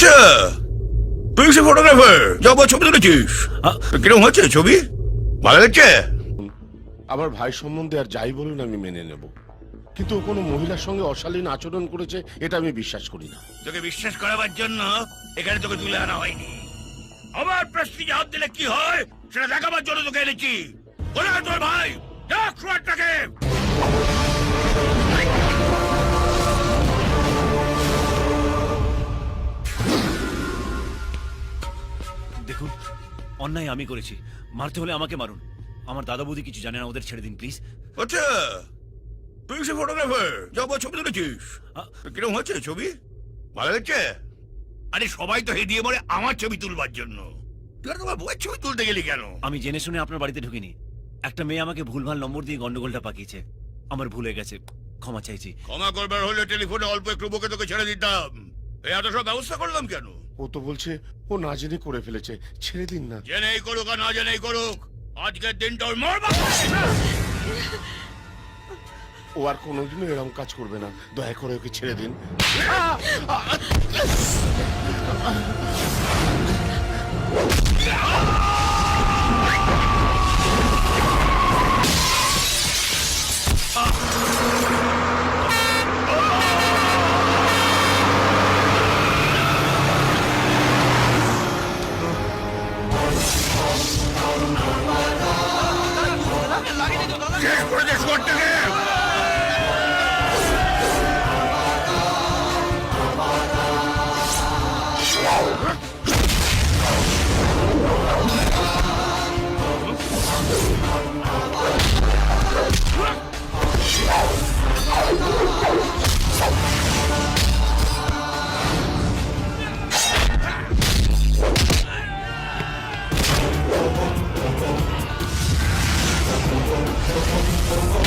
আচ্ছা তুই সে ফটোগ্রাফার যাব ছবি তুলেছিস। কীরকম হচ্ছে ছবি? ভালো লাগছে? আমার ভাই সম্বন্ধে আর যাই বলুন আমি মেনে নেব। কিন্তু ও কোনো মহিলার সঙ্গে অশালীন আচরণ করেছে এটা আমি বিশ্বাস করি না। তোকে বিশ্বাস করাবার জন্য এখানে তোকে তুলে আনা হয়নি। আমার প্রেস্টিজে হাত দিলে কি হয় সেটা দেখাবার জন্য তোকে এনেছি। আয় তোর ভাই দেখ ফ্লোয়ারটাকে দেখুন অন্যায় আমি করেছি। মারতে হলে আমাকে মারুন। আমার দাদা বৌদি কিছু জানে না ওদের ছেড়ে দিন প্লিজ। আচ্ছা তুই সে ফটোগ্রাফার যাব ছবি তুলেছিস। কীরকম হচ্ছে ছবি? ভালো লাগছে আরে সবাই তো হেডিয়ে মরে আমার ছবি তুলবার জন্য। তুই আর তোমার বউয়ের ছবি তুলতে গেলি কেন? আমি জেনে শুনে আপনার বাড়িতে ঢুকিনি। একটা মেয়ে আমাকে ভুলভাল নম্বর দিয়ে গন্ডগোলটা পাকিয়েছে। আমার ভুল হয়ে গেছে। ক্ষমা চাইছি। ক্ষমা করবার হলে টেলিফোনে অল্প একটু বুকে তোকে ছেড়ে দিতাম। এই এত সব ব্যবস্থা করলাম কেন? ও তো বলছে ও না জেনে করে ফেলেছে ছেড়ে দিন না। জেনেই করুক আর না জেনেই করুক আজকের দিনটা ওর মরবা ও আর কোনোদিনও এরকম কাজ করবে না দয়া করে ওকে ছেড়ে দিন। ಒಟ್ಟಿಗೆ Oh,